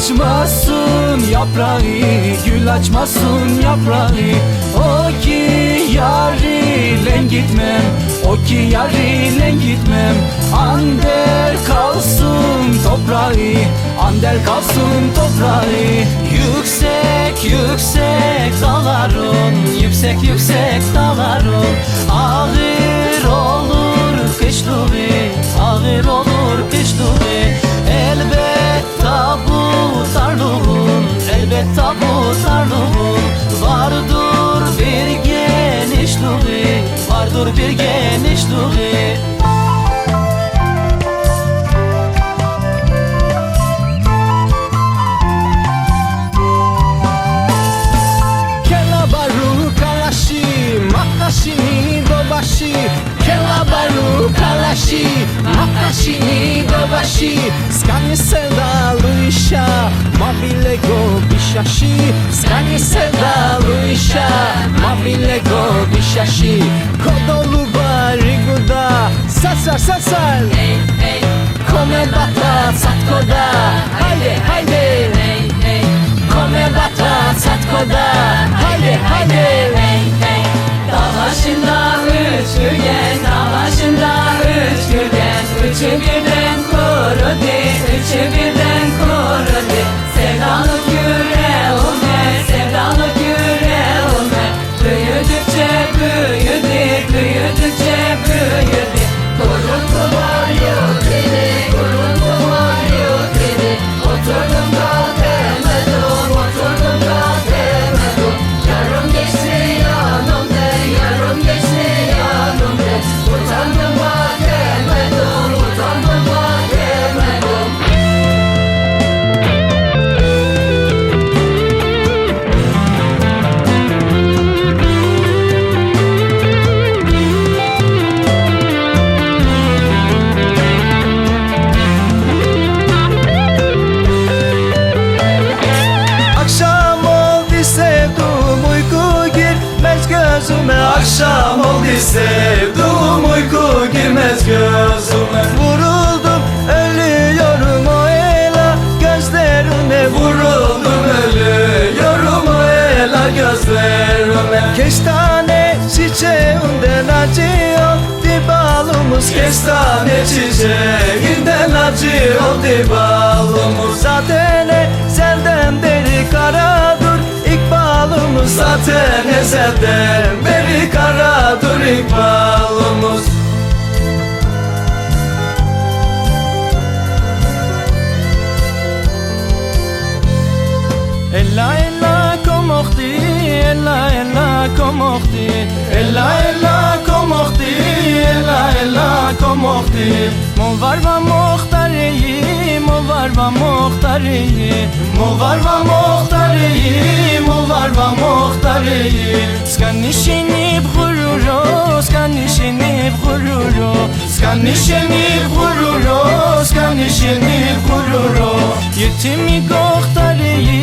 açmasın yaprağı Gül açmasın yaprağı. O ki yarilen gitmem O ki yarilen gitmem. Ander kalsın toprağı Ander kalsın toprağı. Yüksek yüksek dağların Yüksek yüksek dağların kalashi Makashi ni dobashi Skanie sevdalı işa Mabile go bişashi Skanie sevdalı işa Mabile go bişashi Kodolu bari guda Sasar. Sasar Come bata satkoda. Haydi haydi. Come bata satkoda. Haydi haydi. Dağ başında üç gülgen, dağ başında üç birden kurudu, üçü birden Akşam oldu sevduğum uyku girmez gözüme. Vuruldum ölüyorum o ela gözlerime Vuruldum ölüyorum o ela gözlerime. Kestane çiçeğinden acı oldu balımız Kestane çiçeğinden acı oldu balımız Zaten ezelden beri karadır ikbalımız Zaten ezelden beri karadır ikbalımız Ella ella komokti, ella ella komokti, ella ella komokti, ella ella komokti. Mo varva muhtariyi, mo varva muhtariyi, mo varva muhtariyi, mo varva muhtariyi. Skanishini bghururo, skanishini bghururo, skanishini bghururo, skanishini bghururo. Yetimi gohtariyi,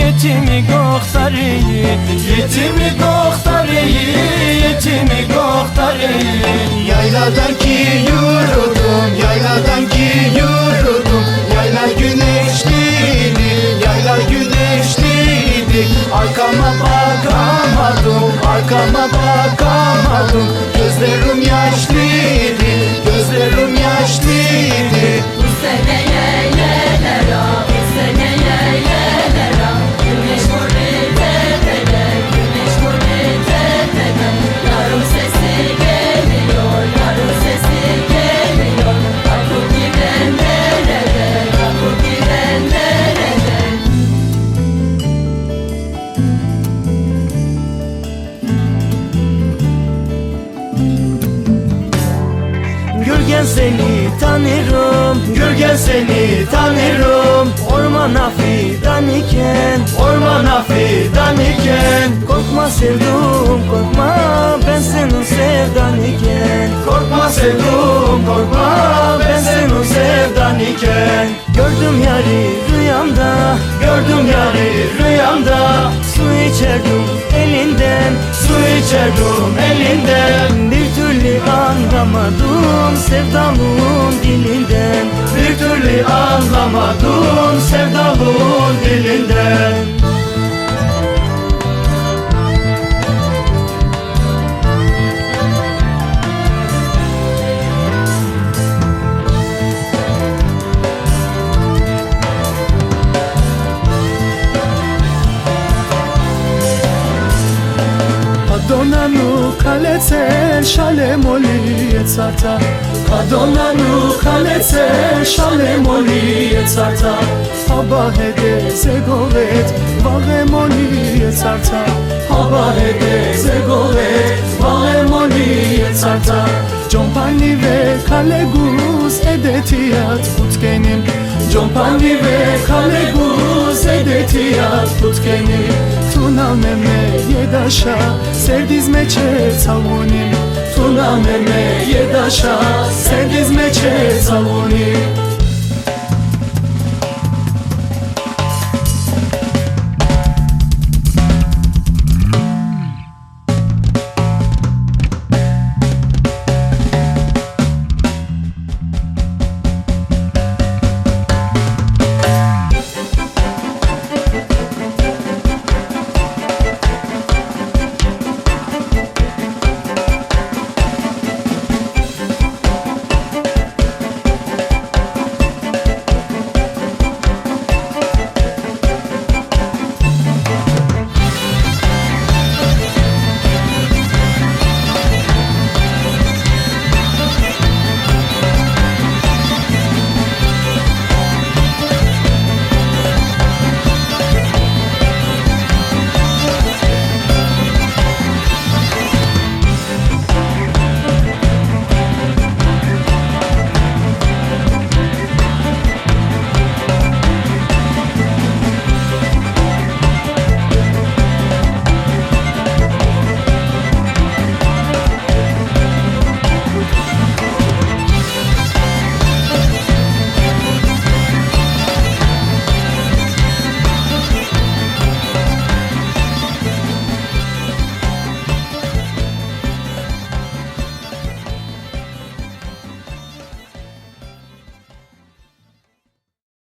yetimi gohtariyi, yetimi gohtariyi, yetimi gohtariyi. Yayladan ki yürüdüm, yayladan ki yürüdüm Yayla güneşliydi, yayla güneşliydi. Arkama bakamadım, arkama bakamadım seni tanırım Gürgen seni tanırım. Ormana fidan iken Ormana fidan iken. Korkma sevdum korkma Ben senin sevdan iken. Korkma sevdum korkma Ben senin sevdan iken. Gördüm yari rüyamda Gördüm yari rüyamda. Su içerdim elinden Su içerdim elinden anlamadım sevdamın dilinden. Bir türlü anlamadım sevdalığın dilinden Kadonanu kaletel shalemoli etzarta Kadonanu kaletel shalemoli etzarta Habahede zegovet vagemoli etzarta Habahede zegovet vagemoli etzarta Ջոմփանի վե քալեգուս էդեթիատ փուտկենիմ Ջոմփանի վե քալեգուս էդեթիատ փուտկենիմ Tuna meme yedaşa. Serdiz meçe savunim Tuna meme yedaşa. Serdiz meçe savunim